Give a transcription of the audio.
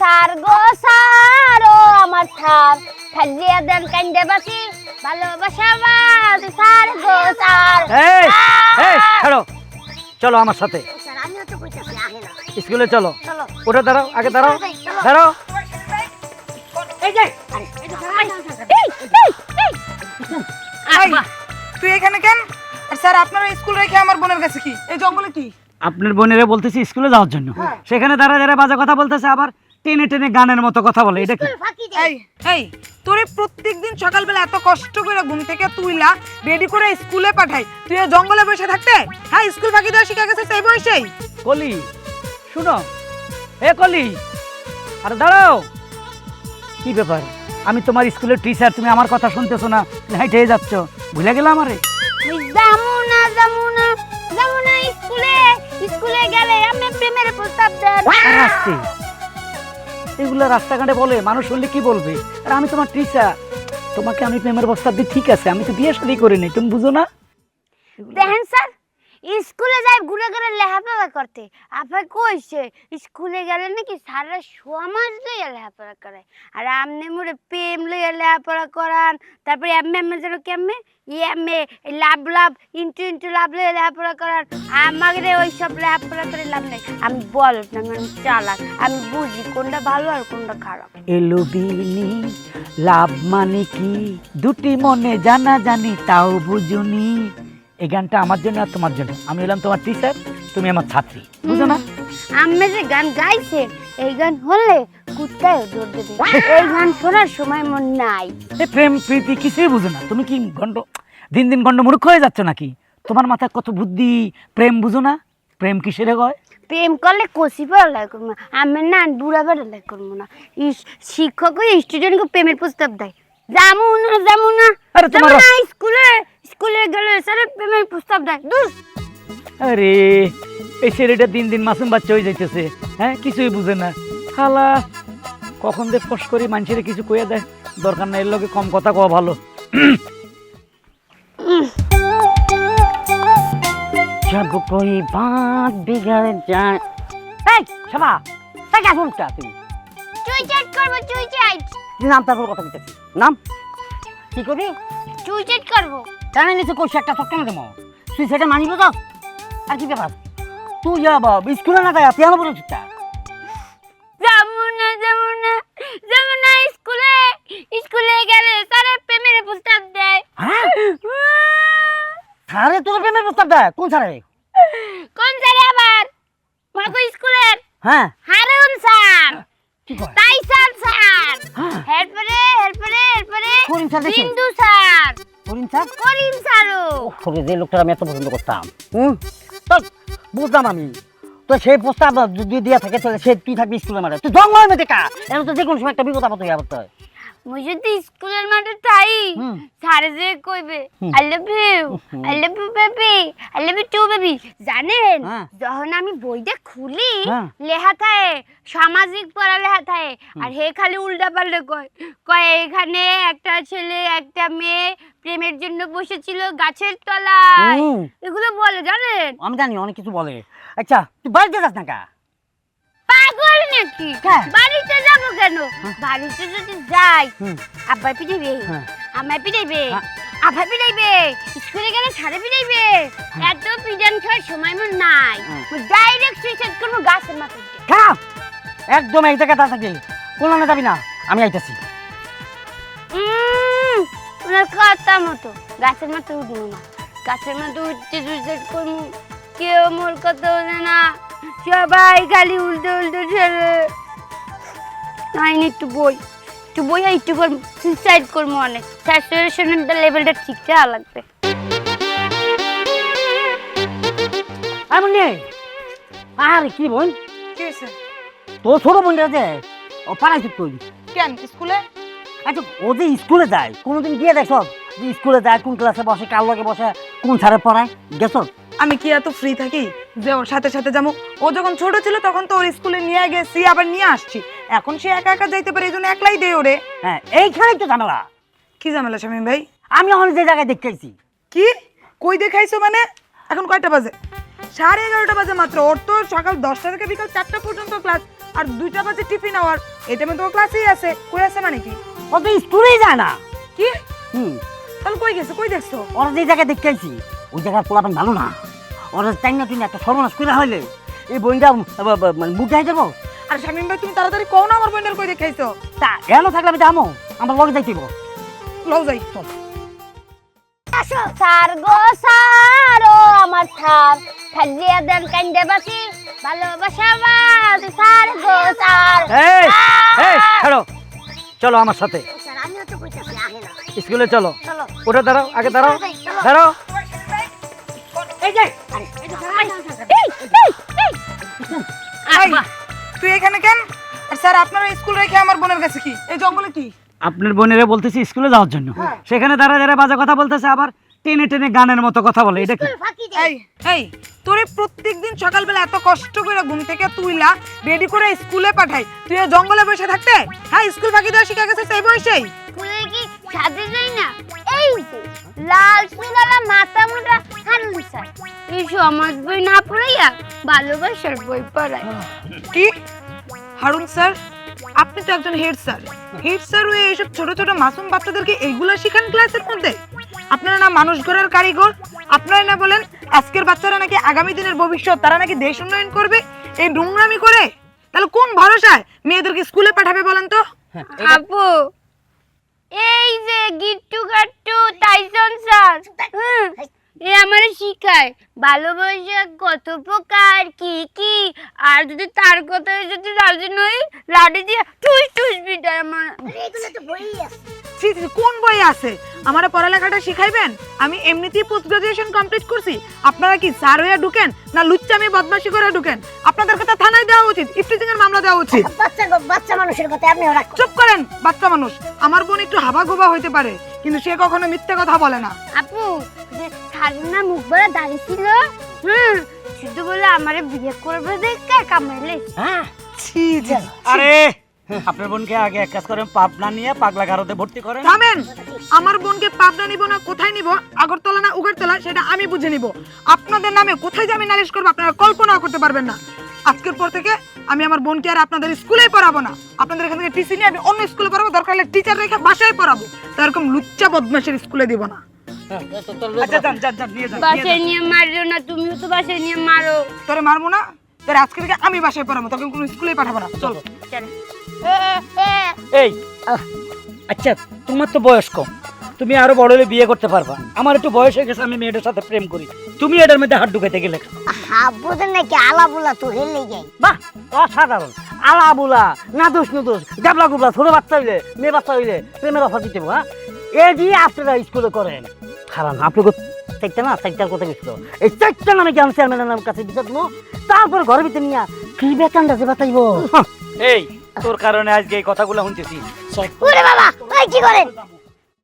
Sir গো sir ও আমার sir. Khajia দেন কান্দে বাসি ভালোবাসা বাস স্যার গো স্যার। এই এই ছাড়ো। চলো আমার সাথে। স্কুলে চলো। চলো। ওটা দাঁড়াও আগে দাঁড়াও। দাঁড়াও। তুই এখানে কেন? আর স্যার আপনারা স্কুল রেখে আমার বোনের কাছে কি? এই জঙ্গলে কি? আপনার বোনেরা বলতেছি স্কুলে যাওয়ার জন্য। সেখানে দাঁড়া দাঁড়া বাজে কথা বলতেছে আবার। টেনে টেনে গানের মতো কথা বলে এটা কি? এই এই তোরে প্রত্যেকদিন সকালবেলা এত কষ্ট করে ঘুম থেকে তুইলা রেডি করে স্কুলে পাঠাই। তুই এই জঙ্গলে বসে থাকতে? হ্যাঁ স্কুল ফাঁকি দেওয়া শিখে গেছে সেই বয়সেই। কলি শুনো। এ কলি আরে দাঁড়াও। কি ব্যাপার? আমি তোমার স্কুলের টিচার তুমি আমার কথা শুনতেছো না হাইটে যাচ্ছ। ভুলে গেলে আমারে? যামু না যামু না যামু না স্কুলে। স্কুলে গেলে আমি প্রেমের প্রস্তাব দেন এগুলো রাস্তাঘাটে বলে, মানুষ শুনলে কি বলবে? আর আমি তোমার টিচার তোমাকে আমি প্রেমের বস্তা দিই ঠিক আছে, আমি তো বিয়ে শাদী করিনি, তুমি বুঝো না? দেখেন স্যার স্কুলে যাই ঘুরে ঘুরে লেখাপড়া করতে। আপনি কইছে, স্কুলে গেলে নাকি সারা সমাজ লইয়া লেখাপড়া করে। আর আমনে মোরে প্রেম লইয়া লেখাপড়া করান। তারপরে এমএ এমএ যেন কেমনে? MA love love, into into love লইয়া লেখাপড়া করান। আমাকে ওই সব লেখাপড়া করে লাভ নেই। আমি বল না, আমি চালাক। আমি বুঝি কোনটা ভালো আর কোনটা খারাপ। এলো বিনি লাভ মানে কি? দুটি মনে জানা জানি তাও বুঝুনি। এই গানটা আমার জন্য আর তোমার জন্য। আমি হলাম তোমার টিচার তুমি আমার ছাত্রী। বুঝো না? আমি যে গান গাইছে এই গান হলে কুত্তায় দৌড় দেবে। এই গান শোনার সময় মন নাই। এ প্রেম প্রীতি কিছুই বুঝো না। তুমি কি গন্ড দিন দিন গন্ড মূর্খ হয়ে যাচ্ছ নাকি? তোমার মাথায় কত বুদ্ধি প্রেম বুঝো না? প্রেম কিসের হয়? প্রেম করলে কষি পড়ালেখা করব না। আমি না বুড়া পড়ালেখা করব না। শিক্ষক স্টুডেন্টকে প্রেমের প্রস্তাব দেয়। যামু না যামু না। আরে তোমার- আরে এই ছেলেটা দিন দিন মাসুম বাচ্চা হয়ে যাইতেছে। হ্যাঁ কিছুই বুঝে না। খালা কখন যে ফস করি মানুষের কিছু কইয়া দেয় দরকার নাই এর লগে কম কথা কওয়া ভালো। জব কই বাঁধ বিঘার যায় এই সবা তাই কে শুনতা তুই চুই করব চুই চাট তুই নাম তারপর কথা নাম? কি করবি চুই করব। জানাই নিচে কইছে একটা দেবো তুই সেটা মানিব তো? আর কি ব্যাপার? তুই যা বাবা স্কুলে না যায় পিয়ানো পড়ে চুপটা যামু না যামু না যামু না স্কুলে। স্কুলে গেলে স্যার প্রেমের প্রস্তাব দেয়। হ্যাঁ? স্যারে তোর প্রেমের প্রস্তাব দেয়? কোন স্যারে? কোন স্যারে আবার? মাগো স্কুলের? হ্যাঁ। হারুন স্যার। তাইসান স্যার। হ্যাঁ। এরপরে এরপরে এরপরে Karim sir? Bindu sir. Karim sir? Karim স্যারও। তোকে যে লোকটা আমি এত পছন্দ করতাম। হুম? বুঝলাম আমি। তো সেই প্রস্তাব যদি দিয়ে থাকে, তাহলে সে তুই থাকবি স্কুলে মাঠে। তুই জঙ্গলের মধ্যে কা? এমন তো যে কোনো সময় একটা বিপদ আপদ হয়ে যাবে মুই যদি স্কুলের মাঠে হুম। স্যারে যে কইবে। I love you I love you baby I love you too baby জানেন হ্যাঁ। যখন আমি বইটা খুলি হ্যাঁ। লেখা থাকে সামাজিক পড়া লেখা থাকে আর হে খালি উল্টা পাল্টা কয় কয় এখানে একটা ছেলে একটা মেয়ে প্রেমের জন্য বসেছিল গাছের তলায়। এগুলো বলে জানেন আমি জানি অনেক কিছু বলে আচ্ছা তুই বাড়িতে যাস না কা নাকি? হ্যাঁ। বাড়িতে যাব কেন? বাড়িতে যদি যাই পিটাইবে হ্যাঁ। পিটাইবে হ্যাঁ। আভা পিটাইবে স্কুলে গেলে পিটাইবে। এত খাওয়ার সময় মোর নাই। হ্যাঁ। ডাইরেক্ট সুইসাইড গাছের খারাপ একদম এই জায়গায় থাকবি কোনো না যাবি না আমি আইতেছি। ওনার কথা মতো। গাছের মাথায় উঠবো না। গাছের মাথায় উঠতে সুইসাইড করব। কেউ মোর কথা বলে না। সবাই খালি উল্টো উল্টো ছেড়ে। নাই একটু বই। একটু বই আর একটু করব সুইসাইড করব অনেক। স্যাচুরেশনের লেভেলটা ঠিক রাখা লাগবে। আমি নেই আরে কি বোন? কি হয়েছে তোর ছোট বোনটা যে ও পাড়াইছে তুই কেন স্কুলে? আচ্ছা ও যে স্কুলে যায় কোনোদিন গিয়ে দেখছ? স্কুলে যায় কোন ক্লাসে বসে কার লগে বসে কোন স্যারে পড়ায়? গেছ? আমি কি এত ফ্রি থাকি? যে ওর সাথে সাথে যাব ও যখন ছোট ছিল তখন তো ওর স্কুলে নিয়ে গেছি আবার নিয়ে আসছি। এখন সে একা একা যাইতে পারে এই জন্য একলাই দেয় ওরে। হ্যাঁ এইখানেই তো ঝামেলা। কি ঝামেলা শামীম ভাই? আমি এখন যে জায়গায় দেখতেছি কি? কই দেখাইছো মানে? এখন কয়টা বাজে? সাড়ে এগারোটা বাজে মাত্র। ওর তো সকাল দশটা থেকে বিকাল চারটা পর্যন্ত ক্লাস আর দুইটা বাজে টিফিন আওয়ার। এই টাইমে তো ক্লাসেই আছে। কই আছে মানে কি? ও তো স্কুলেই যায় না। কি? হুম। তাহলে কই গেছে? কই দেখছ? ওরা যে জায়গায় দেখতেছি ওই জায়গার পোলাপান ভালো না। ওরা চাই না তুই একটা সর্বনাশ করে হইলে এই বইটা মানে বুকে যাব আর শামিম ভাই তুমি তাড়াতাড়ি কও না আমার বোনের কই দেখাইছো? তা এমন থাকলে আমি যাব আমার লগে লও যাই চল। স্যার গো স্যার ও আমার স্যার খাজিয়া দেন কান্দে বাসি ভালোবাসা স্যার গো স্যার এই এই ছাড়ো। চলো আমার সাথে। স্কুলে চলো। চলো। ওটা দাঁড়াও আগে দাঁড়াও। দাঁড়াও। এই যে এই এই এই এই, তুই এখানে কেন? আর স্যার আপনারা স্কুল রেখে আমার বোনের কাছে কি? এই জঙ্গলে কি? আপনার বোনেরা বলতেছি স্কুলে যাওয়ার জন্য। সেখানে দাঁড়া দাঁড়া বাজে কথা বলতেছে আবার টেনে টেনে গানের মতো কথা বলে। এটা কি? ফাঁকি দে। এই এই তোরে প্রত্যেকদিন সকালবেলা এত কষ্ট করে ঘুম থেকে তুইলা রেডি করে স্কুলে পাঠাই। তুই জঙ্গলে বসে থাকতে? হ্যাঁ স্কুল ফাঁকি দেওয়া শিখে গেছে সেই বয়সেই। স্কুলে কি সাজে যাই না এই যে লাল সুলালা মাথা মোটা হারুন স্যার এই সমাজ বই না পড়াইয়া ভালোবাসার বই পড়ায়। কি? হারুন স্যার আপনি তো একজন হেড স্যার। হেড স্যার হয়ে এইসব ছোট ছোট মাসুম বাচ্চাদেরকে এইগুলো শিখান ক্লাসের মধ্যে? আপনারা না মানুষ গড়ার কারিগর? আপনারা না বলেন আজকের বাচ্চারা নাকি আগামী দিনের ভবিষ্যৎ তারা নাকি দেশ উন্নয়ন করবে? এই নোংরামি করে? তাহলে কোন ভরসায় মেয়েদেরকে স্কুলে পাঠাবে বলেন তো? আপু এই যে গিট্টু গাট্টু টাইসন স্যার হুম, এ আমারে শিখায়। ভালোবাসা কত প্রকার কি কি? আর যদি তার কথা যদি রাজি নই, লাঠি দিয়ে টুস টুস বিটায় আমার। এগুলো তো বই ছি, ছি, কোন বই আছে? আমার পড়ালেখাটা শিখাইবেন? আমি এমনিতেই পোস্ট গ্রাজুয়েশন কমপ্লিট করছি। আপনারা কি স্যার হয়ে ঢুকেন না লুচ্চামি বদমাশি করে ঢুকেন? আপনাদের কথা থানায় দেওয়া উচিত ইফটিজিং এর মামলা দেওয়া উচিত। বাচ্চা বাচ্চা মানুষের কথা আপনি ওরা চুপ করেন বাচ্চা মানুষ। আমার বোন একটু হাবা গোবা হইতে পারে কিন্তু সে কখনো মিথ্যে কথা বলে না। আপু যে স্যারের না মুখ বড় দাঁড়িয়েছিল হুম শুধু বলে আমারে বিয়ে করবে দেখে কামাইলে হ্যাঁ। ছি। আরে! আপনার বোনকে আগে এক কাজ করেন পাবনা নিয়ে পাগলা গারোতে ভর্তি করেন। থামেন! আমার বোনকে পাবনা নিব না কোথায় নিব? আগরতলা না উগারতলা সেটা আমি বুঝে নিব। আপনাদের নামে কোথায় যে নালিশ করব আপনারা কল্পনাও করতে পারবেন না। আজকের পর থেকে আমি আমার বোনকে আর আপনাদের স্কুলেই পড়াবো না। আপনাদের এখান থেকে টিসি নিয়ে আমি অন্য স্কুলে পড়াবো দরকার হলে টিচার রেখে বাসায় পড়াবো। তো এরকম লুচ্চা বদমাসের স্কুলে দিব না। আচ্ছা যান যান যান নিয়ে যান বাসায় নিয়ে মারো না তুমিও তো বাসায় নিয়ে মারো। তোরে মারবো না? তোরে আজকে থেকে আমি বাসায় পড়াবো তোকে কোনো স্কুলেই পাঠাবো না। চলো। এই আচ্ছা তোমার তো বয়স কম। তুমি আরও বড় হলে বিয়ে করতে পারবা। আমার একটু বয়স হয়ে গেছে আমি মেয়েটার সাথে প্রেম করি। তুমি এটার মধ্যে হাত ঢুকাইতে গেলে হাবুদের নাকি আলা বুলা তো হেলে যাই বাহ অসাধারণ। আলা বুলা না দোষ না দোষ গাবলা গুবলা ছোট বাচ্চা হইলে মেয়ে বাচ্চা হইলে প্রেমের অফার দিতে হ্যাঁ? এই যে আপনারা স্কুলে করেন খারাপ আপনাকে চারটা না চারটার কথা গেছিল এই চারটা নামে জ্ঞান চেয়ারম্যানের কাছে বিচার দেবো? তারপর ঘরের ভিতরে নিয়া কি বেতনটা যে বাতাইব? এই তোর কারণে আজকে এই কথাগুলো শুনতেছি। সব ওরে বাবা ওই কি করেন?